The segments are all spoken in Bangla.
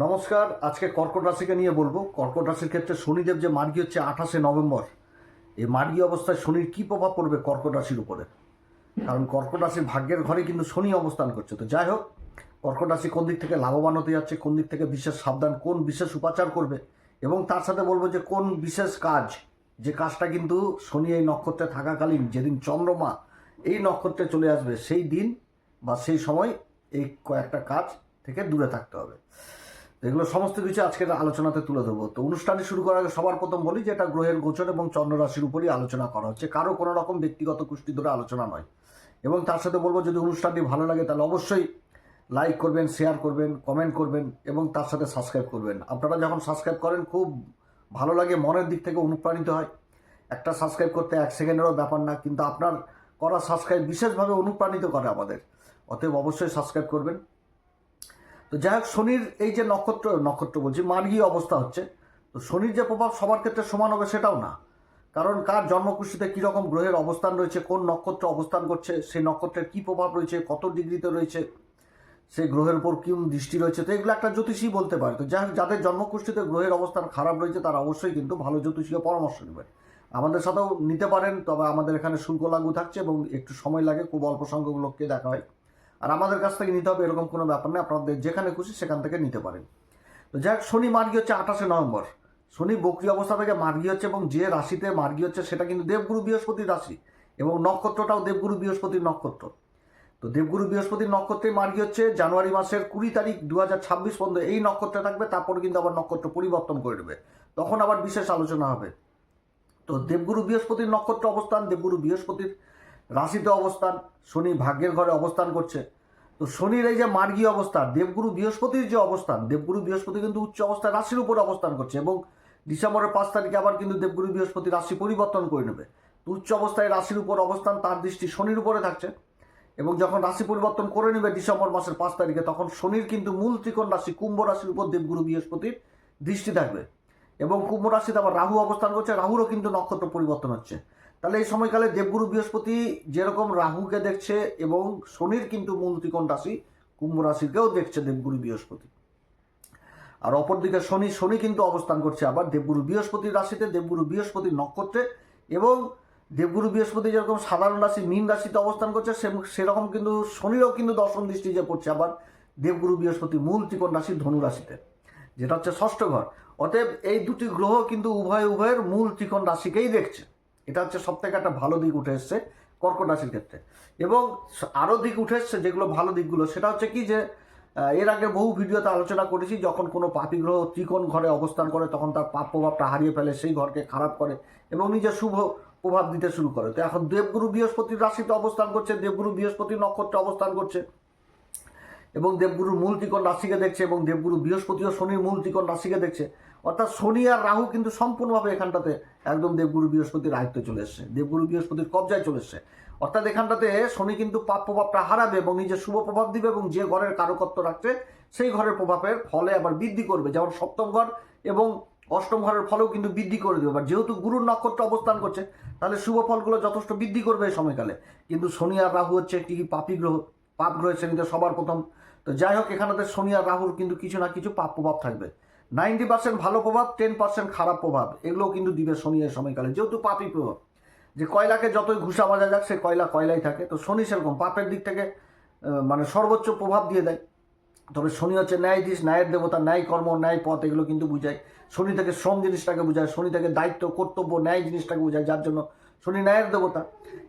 নমস্কার, আজকে কর্কট রাশিকে নিয়ে বলব। কর্কট রাশির ক্ষেত্রে শনিদেব যে মার্গী হচ্ছে আঠাশে নভেম্বর, এই মার্গী অবস্থায় শনির কী প্রভাব পড়বে কর্কট রাশির উপরে? কারণ কর্কট রাশির ভাগ্যের ঘরে কিন্তু শনি অবস্থান করছে। তো যাই হোক, কর্কট রাশি কোন দিক থেকে লাভবান হতে যাচ্ছে, কোন দিক থেকে বিশেষ সাবধান, কোন বিশেষ উপাচার করবে? এবং তার সাথে বলব যে কোন বিশেষ কাজ, যে কাজটা কিন্তু শনি এই নক্ষত্রে থাকাকালীন, যেদিন চন্দ্রমা এই নক্ষত্রে চলে আসবে, সেই দিন বা সেই সময় এই কয়েকটা কাজ থেকে দূরে থাকতে হবে। এগুলো সমস্ত কিছু আজকের আলোচনাতে তুলে ধরবো। তো অনুষ্ঠানটি শুরু করার আগে সবার প্রথম বলি যে এটা গ্রহের গোচর এবং চন্দ্র রাশির উপরই আলোচনা করা হচ্ছে। কারও কোনো রকম ব্যক্তিগত কুষ্টি ধরে আলোচনা নয়। এবং তার সাথে বলব, যদি অনুষ্ঠানটি ভালো লাগে তাহলে অবশ্যই লাইক করবেন, শেয়ার করবেন, কমেন্ট করবেন এবং তার সাথে সাবস্ক্রাইব করবেন। আপনারা যখন সাবস্ক্রাইব করেন, খুব ভালো লাগে, মনের দিক থেকে অনুপ্রাণিত হয়। একটা সাবস্ক্রাইব করতে এক সেকেন্ডেরও ব্যাপার না, কিন্তু আপনার করা সাবস্ক্রাইব বিশেষভাবে অনুপ্রাণিত করে আমাদের। অতএব অবশ্যই সাবস্ক্রাইব করবেন। তো যাই হোক, শনির এই যে নক্ষত্র নক্ষত্র বলছি, মার্গী অবস্থা হচ্ছে। তো শনির যে প্রভাব সবার ক্ষেত্রে সমান হবে সেটাও না। কারণ কার জন্মকুষ্ঠিতে কীরকম গ্রহের অবস্থান রয়েছে, কোন নক্ষত্র অবস্থান করছে, সেই নক্ষত্রের কী প্রভাব রয়েছে, কত ডিগ্রিতে রয়েছে, সেই গ্রহের উপর কী দৃষ্টি রয়েছে, তো এগুলো একটা জ্যোতিষী বলতে পারে। তো যাই যাদের জন্মকুষ্ঠিতে গ্রহের অবস্থান খারাপ রয়েছে, তারা অবশ্যই কিন্তু ভালো জ্যোতিষীয় পরামর্শ নেবেন। আমাদের সাথেও নিতে পারেন, তবে আমাদের এখানে শুল্ক লাগু থাকছে এবং একটু সময় লাগে, খুব অল্প সংখ্যক লোককে দেখা হয়। আর আমাদের কাছ থেকে নিতে হবে এরকম কোনো ব্যাপার নেই। আপনাদের যেখানে খুশি সেখান থেকে নিতে পারেন। তো যাই হোক, শনি মার্গী হচ্ছে আঠাশে নভেম্বর। শনি বক্রি অবস্থা থেকে মার্গী হচ্ছে এবং যে রাশিতে মার্গী হচ্ছে সেটা কিন্তু দেবগুরু বৃহস্পতির রাশি এবং নক্ষত্রটাও দেবগুরু বৃহস্পতির নক্ষত্র। তো দেবগুরু বৃহস্পতির নক্ষত্রে মার্গী হচ্ছে জানুয়ারি মাসের কুড়ি তারিখ দু হাজার ছাব্বিশ পর্যন্ত এই নক্ষত্রে থাকবে, তারপর কিন্তু আবার নক্ষত্র পরিবর্তন করে দেবে তখন আবার বিশেষ আলোচনা হবে। তো দেবগুরু বৃহস্পতির নক্ষত্র অবস্থান, দেবগুরু বৃহস্পতির রাশিতে অবস্থান, শনি ভাগ্যের ঘরে অবস্থান করছে। তো শনির এই যে মার্গী অবস্থান, দেবগুরু বৃহস্পতির যে অবস্থান, দেবগুরু বৃহস্পতি কিন্তু উচ্চ অবস্থায় রাশির উপর অবস্থান করছে এবং ডিসেম্বরের পাঁচ তারিখে আবার কিন্তু দেবগুরু বৃহস্পতি রাশি পরিবর্তন করে নেবে। তো উচ্চ অবস্থায় রাশির উপর অবস্থান, তার দৃষ্টি শনির উপরে থাকছে এবং যখন রাশি পরিবর্তন করে নেবে ডিসেম্বর মাসের পাঁচ তারিখে, তখন শনির কিন্তু মূল ত্রিকোণ রাশি, কুম্ভ রাশির উপর দেবগুরু বৃহস্পতির দৃষ্টি থাকবে এবং কুম্ভ রাশিতে আবার রাহু অবস্থান করছে, রাহুরও কিন্তু নক্ষত্র পরিবর্তন হচ্ছে। তাহলে এই সময়কালে দেবগুরু বৃহস্পতি যেরকম রাহুকে দেখছে এবং শনির কিন্তু মূল ত্রিকোণ রাশি, কুম্ভ রাশিকেও দেখছে দেবগুরু বৃহস্পতি। আর অপরদিকে শনি শনি কিন্তু অবস্থান করছে আবার দেবগুরু বৃহস্পতির রাশিতে, দেবগুরু বৃহস্পতি নক্ষত্রে এবং দেবগুরু বৃহস্পতি যেরকম সাধারণ রাশি, মীন রাশিতে অবস্থান করছে সেরকম কিন্তু শনিরও কিন্তু দশম দৃষ্টি যে পড়ছে আবার দেবগুরু বৃহস্পতি মূল ত্রিকোণ রাশি ধনু রাশিতে, যেটা হচ্ছে ষষ্ঠ ঘর। অতএব এই দুটি গ্রহ কিন্তু উভয় উভয়ের মূল ত্রিকোণ রাশিকেই দেখছে। এটা হচ্ছে সব থেকে একটা ভালো দিক উঠে এসছে কর্কট রাশির ক্ষেত্রে। এবং আরও দিক উঠে এসছে যেগুলো ভালো দিকগুলো, সেটা হচ্ছে কি যে এর আগে বহু ভিডিওতে আলোচনা করেছি, যখন কোনো পাপী গ্রহ ত্রিকোণ ঘরে অবস্থান করে, তখন তার পাপ প্রভাবটা হারিয়ে ফেলে, সেই ঘরকে খারাপ করে এবং নিজের শুভ প্রভাব দিতে শুরু করে। তো এখন দেবগুরু বৃহস্পতির রাশিতে অবস্থান করছে, দেবগুরু বৃহস্পতি নক্ষত্রে অবস্থান করছে এবং দেবগুরুর মূল ত্রিকোণ রাশিকে দেখছে এবং দেবগুরু বৃহস্পতি ও শনির মূল ত্রিকোণ রাশিকে দেখছে। অর্থাৎ শনি আর রাহু কিন্তু সম্পূর্ণভাবে এখানটাতে একদম দেবগুরু বৃহস্পতির আয়ত্তে চলে এসছে। দেবগুরু বৃহস্পতির কবজায় চলে এসছে। অর্থাৎ এখানটাতে শনি কিন্তু পাপ প্রভাবটা হারাবে এবং নিজের শুভ প্রভাব দিবে এবং যে ঘরের কারকত্ব রাখছে, সেই ঘরের প্রভাবের ফলে আবার বৃদ্ধি করবে। যেমন সপ্তম ঘর এবং অষ্টম ঘরের ফলেও কিন্তু বৃদ্ধি করে দেবে। আবার যেহেতু গুরুর নক্ষত্র অবস্থান করছে, তাহলে শুভ ফলগুলো যথেষ্ট বৃদ্ধি করবে এই সময়কালে। কিন্তু শনি আর রাহু হচ্ছে একটি পাপী গ্রহ, পাপ গ্রহের শ্রেণীতে সবার প্রথম। তো যাই হোক এখানেতে শনি আর রাহুর কিন্তু কিছু না কিছু পাপ প্রভাব থাকবে। নাইনটি পার্সেন্ট ভালো প্রভাব, টেন পার্সেন্ট খারাপ প্রভাব, এগুলোও কিন্তু দিবে শনি এই সময়কালে। যেহেতু পাপই প্রভাব, যে কয়লাকে যতই ঘুষা মাজা যাক, সে কয়লা কয়লাই থাকে। তো শনি সেরকম, পাপের দিক থেকে মানে সর্বোচ্চ প্রভাব দিয়ে দেয়। তবে শনি হচ্ছে ন্যায়াধীশ ন্যায়ের দেবতা, ন্যায় কর্ম, ন্যায় পথ, এগুলো কিন্তু বুঝায়। শনি থেকে শ্রম জিনিসটাকে বোঝায়, শনি থেকে দায়িত্ব, কর্তব্য, ন্যায় জিনিসটাকে বোঝায়, যার জন্য শনি ন্যায়ের দেবতা।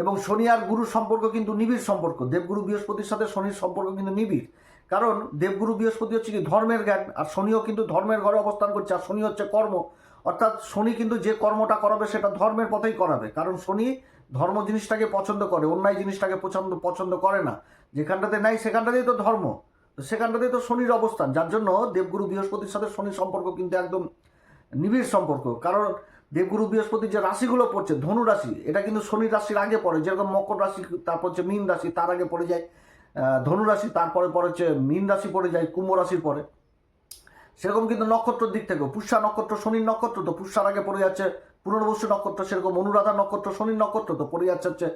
এবং শনি আর গুরুর সম্পর্ক কিন্তু নিবিড় সম্পর্ক। দেবগুরু বৃহস্পতির সাথে শনির সম্পর্ক কিন্তু নিবিড়। কারণ দেবগুরু বৃহস্পতি হচ্ছে কি ধর্মের জ্ঞান, আর শনিও কিন্তু ধর্মের ঘরে অবস্থান করছে, আর শনি হচ্ছে কর্ম। অর্থাৎ শনি কিন্তু যে কর্মটা করাবে সেটা ধর্মের পথেই করাবে, কারণ শনি ধর্ম জিনিসটাকে পছন্দ করে, অন্যায় জিনিসটাকে পছন্দ পছন্দ করে না। যেখানটাতে নাই, সেখানটাতেই তো ধর্ম। তো সেখানটাতেই তো শনির অবস্থান। যার জন্য দেবগুরু বৃহস্পতির সাথে শনির সম্পর্ক কিন্তু একদম নিবিড় সম্পর্ক। কারণ দেবগুরু বৃহস্পতির যে রাশিগুলো পড়ছে, ধনু রাশি, এটা কিন্তু শনি রাশির আগে পড়ে। যেরকম মকর রাশি, তারপর হচ্ছে মীন রাশি, তার আগে পড়ে যায়। আহ, ধনু রাশি তারপরে পরে হচ্ছে মীন রাশি পড়ে যায় কুম্ভ রাশির পরে। সেরকম কিন্তু নক্ষত্রের দিক থেকেও। পুষ্যা নক্ষত্র শনির নক্ষত্র তো পুষ্যার আগে পড়ে যাচ্ছে। পুনর্বসু নক্ষত্র সেরকম অনুরাধা নক্ষত্র শনির নক্ষত্র তো পড়ে যাচ্ছে হচ্ছে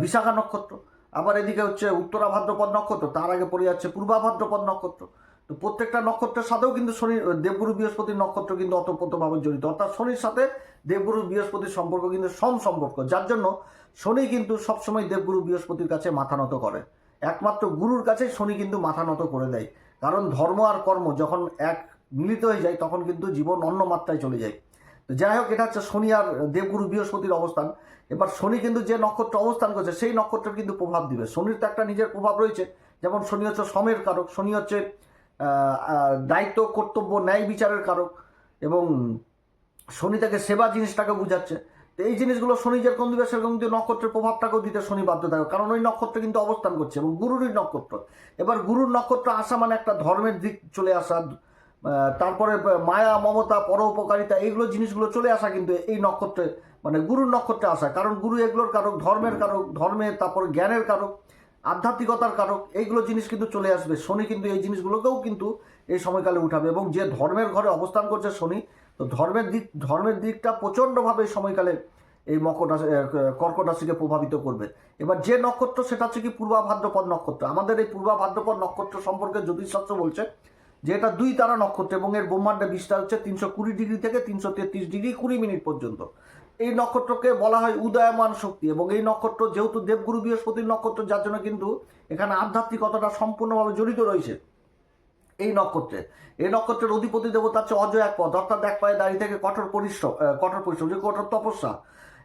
বিশাখা নক্ষত্র। আবার এদিকে হচ্ছে উত্তরা ভাদ্রপদ নক্ষত্র তার আগে পড়ে যাচ্ছে পূর্বা ভাদ্রপদ নক্ষত্র। তো প্রত্যেকটা নক্ষত্রের সাথেও কিন্তু শনি দেবগুরু বৃহস্পতির নক্ষত্র কিন্তু অতপ্রতভাবে জড়িত। অর্থাৎ শনির সাথে দেবগুরু বৃহস্পতির সম্পর্ক কিন্তু সম সম্পর্ক। যার জন্য শনি কিন্তু সবসময় দেবগুরু বৃহস্পতির কাছে মাথা নত করে। একমাত্র গুরুর কাছে শনি কিন্তু মাথা নত করে দেয়। কারণ ধর্ম আর কর্ম যখন এক মিলিত হয়ে যায়, তখন কিন্তু জীবন অন্য মাত্রায় চলে যায়। তো যাই হোক, এটা হচ্ছে শনি আর দেবগুরু বৃহস্পতির অবস্থান। এবার শনি কিন্তু যে নক্ষত্র অবস্থান করছে, সেই নক্ষত্রের কিন্তু প্রভাব দিবে। শনির তো একটা নিজের প্রভাব রয়েছে। যেমন শনি হচ্ছে সমের কারক, শনি হচ্ছে দায়িত্ব, কর্তব্য, ন্যায় বিচারের কারক এবং শনি তাকে সেবা জিনিসটাকে বুঝাচ্ছে। তো এই জিনিসগুলো শনি যেরকম দিবে সেরকম কিন্তু নক্ষত্রের প্রভাবটাকেও দিতে শনি বাধ্য থাকবে কারণ ওই নক্ষত্র কিন্তু অবস্থান করছে এবং গুরুরই নক্ষত্র। এবার গুরুর নক্ষত্র আসা মানে একটা ধর্মের দিক চলে আসা তারপরে মায়া, মমতা, পরোপকারিতা, এইগুলো জিনিসগুলো চলে আসা কিন্তু এই নক্ষত্রে মানে গুরুর নক্ষত্রে আসা। কারণ গুরু এগুলোর কারক, ধর্মের কারক ধর্মের তারপর জ্ঞানের কারক, আধ্যাত্মিকতার কারক, এইগুলো জিনিস কিন্তু চলে আসবে। শনি কিন্তু এই জিনিসগুলোকেও কিন্তু এই সময়কালে উঠাবে এবং যে ধর্মের ঘরে অবস্থান করছে শনি তো ধর্মের দিক, ধর্মের দিকটা প্রচণ্ডভাবে সময়কালে এই মকর রাশি কর্কট রাশিকে প্রভাবিত করবে। এবার যে নক্ষত্র, সেটা হচ্ছে কি পূর্বা ভাদ্রপদ নক্ষত্র। আমাদের এই পূর্বা ভাদ্রপদ নক্ষত্র সম্পর্কে জ্যোতিষশাস্ত্র বলছে যে এটা দুই তারা নক্ষত্র এবং এর ব্রহ্মাণ্ডের বিস্তার হচ্ছে তিনশো কুড়ি ডিগ্রি থেকে তিনশো তেত্রিশ ডিগ্রি কুড়ি মিনিট পর্যন্ত। এই নক্ষত্রকে বলা হয় উদয়মান শক্তি এবং এই নক্ষত্র যেহেতু দেবগুরু বৃহস্পতির নক্ষত্র, যার জন্য কিন্তু এখানে আধ্যাত্মিকতাটা সম্পূর্ণভাবে জড়িত রয়েছে। এই নক্ষত্রে এই নক্ষত্রের অধিপতি দেবতা হচ্ছে অজয় এক পথ অর্থাৎ এক পায়ে দাঁড়িয়ে থেকে কঠোর পরিশ্রম কঠোর পরিশ্রম, যে কঠোর তপস্যা।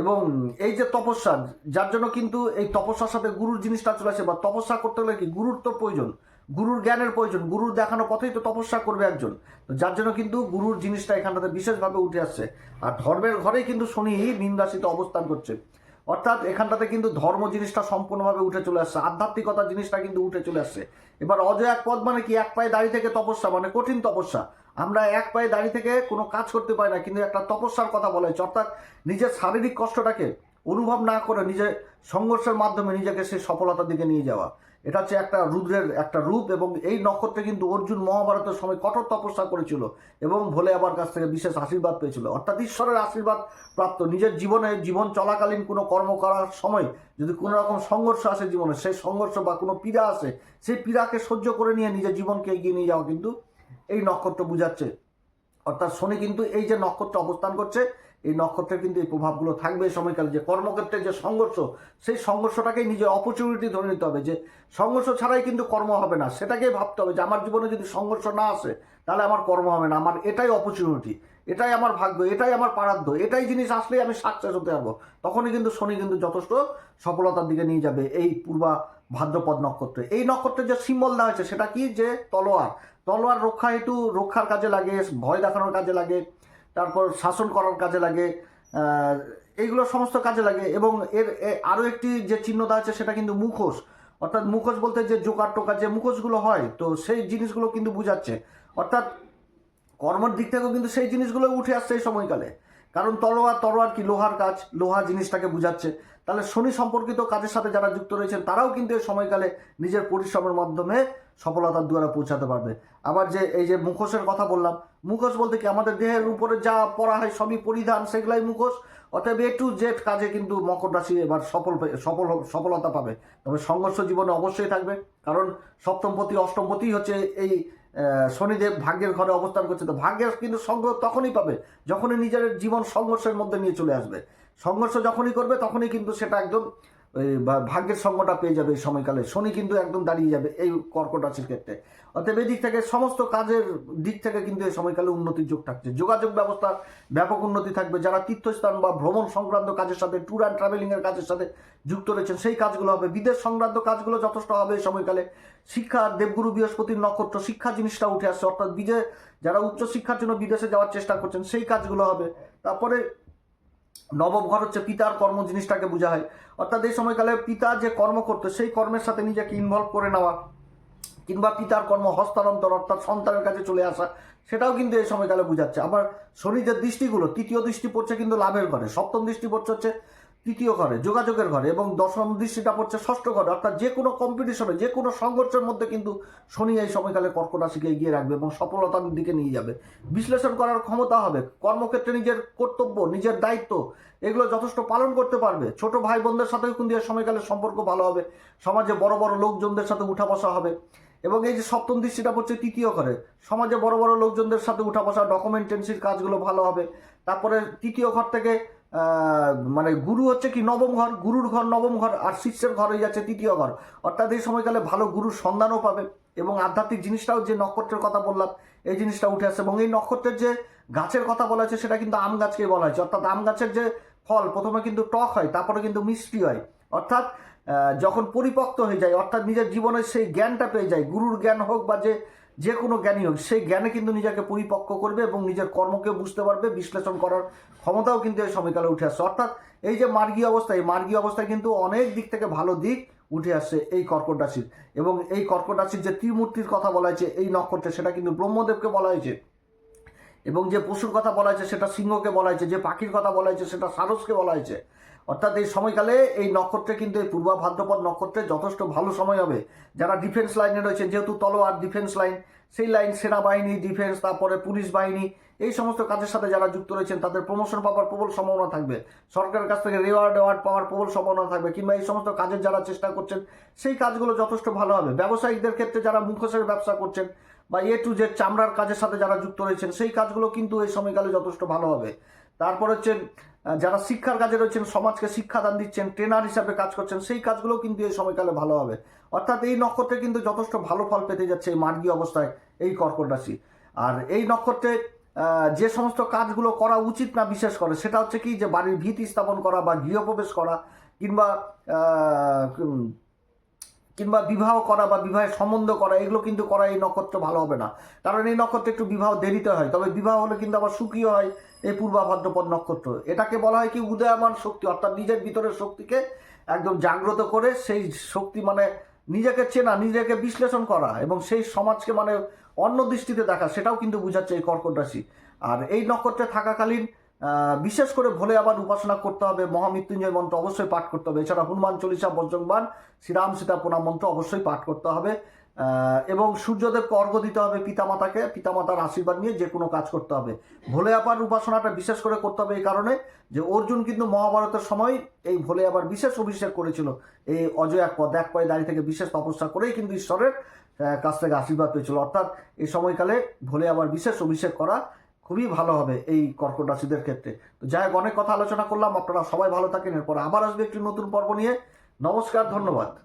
এবং এই যে তপস্যা, যার জন্য কিন্তু এই তপস্যার সাথে গুরুর জিনিসটা চলে আসে বা তপস্যা করতে গেলে কি? গুরুর তো প্রয়োজন, গুরুর জ্ঞানের প্রয়োজন, গুরুর দেখানো পথেই তো তপস্যা করবে একজন। যার জন্য কিন্তু গুরুর জিনিসটা এখানটাতে বিশেষভাবে উঠে আসছে। আর ধর্মের ঘরেই কিন্তু শনি মীন রাশিতে অবস্থান করছে। অর্থাৎ এখানটাতে কিন্তু ধর্ম জিনিসটা সম্পূর্ণভাবে উঠে চলে আসছে। আধ্যাত্মিকতা জিনিসটা কিন্তু উঠে চলে আসছে। এবার অজয় এক পদ মানে কি? এক পায়ে দাঁড়িয়ে থেকে তপস্যা মানে কঠিন তপস্যা। আমরা এক পায়ে দাঁড়িয়ে থেকে কোনো কাজ করতে পারি না, কিন্তু একটা তপস্যার কথা বলা হয়েছে। অর্থাৎ নিজের শারীরিক কষ্টটাকে অনুভব না করে নিজের সংঘর্ষের মাধ্যমে নিজেকে সেই সফলতার দিকে নিয়ে যাওয়া। এটা হচ্ছে একটা রুদ্রের একটা রূপ এবং এই নক্ষত্রে কিন্তু অর্জুন মহাভারতের সময় কঠোর তপস্যা করেছিল এবং ভোলে আবার কাছ থেকে বিশেষ আশীর্বাদ পেয়েছিল। অর্থাৎ ঈশ্বরের আশীর্বাদ প্রাপ্ত। নিজের জীবনে জীবন চলাকালীন কোনো কর্ম করার সময় যদি কোনো রকম সংঘর্ষ আসে জীবনে, সেই সংঘর্ষ বা কোনো পীড়া আসে, সেই পীড়াকে সহ্য করে নিয়ে নিজের জীবনকে এগিয়ে নিয়ে যাওয়া কিন্তু এই নক্ষত্র বুঝাচ্ছে। অর্থাৎ শনি কিন্তু এই যে নক্ষত্র অবস্থান করছে এই নক্ষত্রের কিন্তু এই প্রভাবগুলো থাকবে এই সময়কালে। যে কর্মক্ষেত্রে যে সংঘর্ষ, সেই সংঘর্ষটাকেই নিজের অপরচুনিটি ধরে নিতে হবে যে সংঘর্ষ ছাড়াই কিন্তু কর্ম হবে না। সেটাকেই ভাবতে হবে যে আমার জীবনে যদি সংঘর্ষ না আসে, তাহলে আমার কর্ম হবে না। আমার এটাই অপরচুনিটি এটাই আমার ভাগ্য, এটাই আমার পারাধ্য এটাই জিনিস আসলেই আমি সাকসেস হতে পারব। তখনই কিন্তু শনি কিন্তু যথেষ্ট সফলতার দিকে নিয়ে যাবে এই পূর্বা ভাদ্রপদ নক্ষত্রে। এই নক্ষত্রের যে সিম্বল দেওয়া হয়েছে, সেটা কি? যে তলোয়ার। তলোয়ার রক্ষা হেতু রক্ষার কাজে লাগে, ভয় দেখানোর কাজে লাগে। তারপর শাসন করার কাজে লাগে এইগুলো সমস্ত কাজে লাগে এবং এর আরও একটি যে চিহ্নতা আছে সেটা কিন্তু মুখোশ। অর্থাৎ মুখোশ বলতে যে জোকার টোকা যে মুখোশগুলো হয়, তো সেই জিনিসগুলো কিন্তু বুঝাচ্ছে। অর্থাৎ কর্মর দিক থেকেও কিন্তু সেই জিনিসগুলো উঠে আসছে এই সময়কালে। কারণ তলোয়ার তলোয়ার কি লোহার কাজ? লোহা জিনিসটাকে বুঝাচ্ছে। তাহলে শনি সম্পর্কিত কাজের সাথে যারা যুক্ত রয়েছেন, তারাও কিন্তু এই সময়কালে নিজের পরিশ্রমের মাধ্যমে সফলতার দুয়ারে পৌঁছাতে পারবে। আবার যে, এই যে মুখোশের কথা বললাম, মুখোশ বলতে কি আমাদের দেহের উপরে যা পরা হয় সবই পরিধান, সেগুলাই মুখোশ? অতএব এ টু জেড কাজে কিন্তু মকর রাশি এবার সফল সফল সফলতা পাবে। তবে সংঘর্ষ জীবনে অবশ্যই থাকবে, কারণ সপ্তমপতি অষ্টমপতি হচ্ছে এই শনিদেব ভাগ্যের ঘরে অবস্থান করছে। তো ভাগ্যের কিন্তু সংগ্রহ তখনই পাবে যখনই নিজের জীবন সংঘর্ষের মধ্যে নিয়ে চলে আসবে। সংঘর্ষ যখনই করবে, তখনই কিন্তু সেটা একদম ভাগ্যের সঙ্গটা পেয়ে যাবে এই সময়কালে। শনি কিন্তু একদম দাঁড়িয়ে যাবে এই কর্কট রাশির ক্ষেত্রে। অতএব এই দিক থেকে সমস্ত কাজের দিক থেকে কিন্তু এই সময়কালে উন্নতির যোগ থাকছে। যোগাযোগ ব্যবস্থার ব্যাপক উন্নতি থাকবে। যারা তীর্থস্থান বা ভ্রমণ সংক্রান্ত কাজের সাথে ট্যুর অ্যান্ড ট্রাভেলিংয়ের কাজের সাথে যুক্ত রয়েছেন, সেই কাজগুলো হবে। বিদেশ সংক্রান্ত কাজগুলো যথেষ্ট হবে এই সময়কালে। শিক্ষা, দেবগুরু বৃহস্পতির নক্ষত্র, শিক্ষা জিনিসটা উঠে আসছে। অর্থাৎ বিজে যারা উচ্চ শিক্ষার জন্য বিদেশে যাওয়ার চেষ্টা করছেন, সেই কাজগুলো হবে। তারপরে নবম ঘর হচ্ছে পিতার কর্ম জিনিসটাকে বোঝা হয়। অর্থাৎ এই সময়কালে পিতা যে কর্ম করতো, সেই কর্মের সাথে নিজেকে ইনভলভ করে নেওয়া কিংবা পিতার কর্ম হস্তান্তর, অর্থাৎ সন্তানের কাছে চলে আসা, সেটাও কিন্তু এই সময়কালে বোঝাচ্ছে। আবার শনি যে দৃষ্টিগুলো, তৃতীয় দৃষ্টি পড়ছে কিন্তু লাভের ঘরে, সপ্তম দৃষ্টি পড়ছে হচ্ছে তৃতীয় ঘরে, যোগাযোগের ঘরে এবং দশম দৃষ্টিটা পড়ছে ষষ্ঠ ঘরে। অর্থাৎ যে কোনো কম্পিটিশনে যে কোনো সংঘর্ষের মধ্যে কিন্তু শনি এই সময়কালে কর্কট রাশিকে এগিয়ে রাখবে এবং সফলতার দিকে নিয়ে যাবে। বিশ্লেষণ করার ক্ষমতা হবে, কর্মক্ষেত্রে নিজের কর্তব্য, নিজের দায়িত্ব, এগুলো যথেষ্ট পালন করতে পারবে। ছোট ভাই বোনদের সাথেও কিন্তু এই সময়কালে সম্পর্ক ভালো হবে, সমাজে বড় বড় লোকজনদের সাথে উঠা বসা হবে এবং এই যে সপ্তম দৃষ্টিটা পড়ছে তৃতীয় ঘরে, সমাজে বড় বড় লোকজনদের সাথে উঠা বসা ডকুমেন্টেন্সির কাজগুলো ভালো হবে। তারপরে তৃতীয় ঘর থেকে মানে গুরু হচ্ছে কি নবম ঘর, গুরুর ঘর, নবম ঘর, আর শিষ্যের ঘর হয়ে যাচ্ছে তৃতীয় ঘর। অর্থাৎ এই সময়কালে ভালো গুরুর সন্ধানও পাবে এবং আধ্যাত্মিক জিনিসটাও যে নক্ষত্রের কথা বললাম, এই জিনিসটা উঠে আসছে এবং এই নক্ষত্রের যে গাছের কথা বলা হয়েছে, সেটা কিন্তু আম গাছকে বলা হয়েছে। অর্থাৎ আম গাছের যে ফল, প্রথমে কিন্তু টক হয়, তারপরে কিন্তু মিষ্টি হয়। অর্থাৎ যখন পরিপক্ত হয়ে যায়, অর্থাৎ নিজের জীবনে সেই জ্ঞানটা পেয়ে যায়, গুরুর জ্ঞান হোক বা যে যে কোনো জ্ঞানী হোক, সেই জ্ঞানে কিন্তু নিজেকে পরিপক্ক করবে এবং নিজের কর্মকে বুঝতে পারবে, বিশ্লেষণ করার ক্ষমতাও কিন্তু এই সময়কালে উঠে আসছে। অর্থাৎ এই যে মার্গী অবস্থা, এই মার্গী অবস্থায় কিন্তু অনেক দিক থেকে ভালো দিক উঠে আসছে এই কর্কট রাশির। এবং এই কর্কট রাশির যে ত্রিমূর্তির কথা বলা হয়েছে, এই নক্ষত্রে সেটা কিন্তু ব্রহ্মদেবকে বলা হয়েছে। এবং যে পশুর কথা বলা হয়েছে, সেটা সিংহকে বলা হয়েছে। যে পাখির কথা বলা হয়েছে, সেটা সারসকে বলা হয়েছে। অর্থাৎ এই সময়কালে এই নক্ষত্রে কিন্তু এই পূর্বা ভাদ্রপদ নক্ষত্রে যথেষ্ট ভালো সময় হবে। যারা ডিফেন্স লাইনে রয়েছেন, যেহেতু তলোয়ার ডিফেন্স লাইন সেই লাইন সেনাবাহিনী ডিফেন্স তারপরে পুলিশ বাহিনী, এই সমস্ত কাজের সাথে যারা যুক্ত রয়েছেন, তাদের প্রমোশন পাওয়ার প্রবল সম্ভাবনা থাকবে। সরকারের কাছ থেকে রিওয়ার্ড অ্যাওয়ার্ড পাওয়ার প্রবল সম্ভাবনা থাকবে, কিংবা এই সমস্ত কাজের যারা চেষ্টা করছেন, সেই কাজগুলো যথেষ্ট ভালো হবে। ব্যবসায়িকদের ক্ষেত্রে যারা মুখোশের ব্যবসা করছেন, বা এ টু জেড চামড়ার কাজের সাথে যারা যুক্ত রয়েছেন, সেই কাজগুলো কিন্তু এই সময়কালে যথেষ্ট ভালো হবে। তারপর হচ্ছে যারা শিক্ষার কাজে রয়েছেন, সমাজকে শিক্ষাদান দিচ্ছেন ট্রেনার হিসাবে কাজ করছেন, সেই কাজগুলো কিন্তু এই সময়কালে ভালো হবে। অর্থাৎ এই নক্ষত্রে কিন্তু যথেষ্ট ভালো ফল পেতে যাচ্ছে এই মার্গী অবস্থায় এই কর্কট রাশি। আর এই নক্ষত্রে যে সমস্ত কাজগুলো করা উচিত না বিশেষ করে, সেটা হচ্ছে কি যে বাড়ির ভিত স্থাপন করা বা গৃহপ্রবেশ করা কিংবা কিংবা বিবাহ করা বা বিবাহের সম্বন্ধ করা, এগুলো কিন্তু করা এই নক্ষত্র ভালো হবে না। কারণ এই নক্ষত্রে একটু বিবাহ দেরিতে হয়, তবে বিবাহ হলে কিন্তু আবার সুখী হয় এই পূর্বা ভাদ্রপদ নক্ষত্র। এটাকে বলা হয় কি উদয়মান শক্তি, অর্থাৎ নিজের ভিতরের শক্তিকে একদম জাগ্রত করে সেই শক্তি মানে নিজেকে চেনা, নিজেকে বিশ্লেষণ করা এবং সেই সমাজকে মানে অন্য দৃষ্টিতে দেখা, সেটাও কিন্তু বুঝাচ্ছে এই কর্কট রাশি। আর এই নক্ষত্রে থাকাকালীন বিশেষ করে ভোলে আবার উপাসনা করতে হবে, মহামৃত্যুঞ্জয় মন্ত্র অবশ্যই পাঠ করতে হবে। এছাড়া হনুমান চল্লিশা বজ্রংবান শ্রীরাম সীতা প্রণাম মন্ত্র অবশ্যই পাঠ করতে হবে। এবং সূর্যদেবকে অর্ঘ্য দিতে হবে পিতামাতাকে, পিতামাতার আশীর্বাদ নিয়ে যে কোনো কাজ করতে হবে। ভোলে আবার উপাসনাটা বিশেষ করে করতে হবে এই কারণে যে অর্জুন কিন্তু মহাভারতের সময় এই ভোলে আবার বিশেষ অভিষেক করেছিল। এই অজয় এক পদ এক পায়ে দাঁড়িয়ে থেকে বিশেষ তপস্যা করেই কিন্তু ঈশ্বরের কাছ থেকে আশীর্বাদ পেয়েছিল। অর্থাৎ এই সময়কালে ভোলে আবার বিশেষ অভিষেক করা খুবই ভালো হবে এই কর্কট রাশিদের ক্ষেত্রে। তো যাই হোক, অনেক কথা আলোচনা করলাম, আপনারা সবাই ভালো থাকেন। এরপর আবার আসবে একটি নতুন পর্ব নিয়ে। নমস্কার, ধন্যবাদ।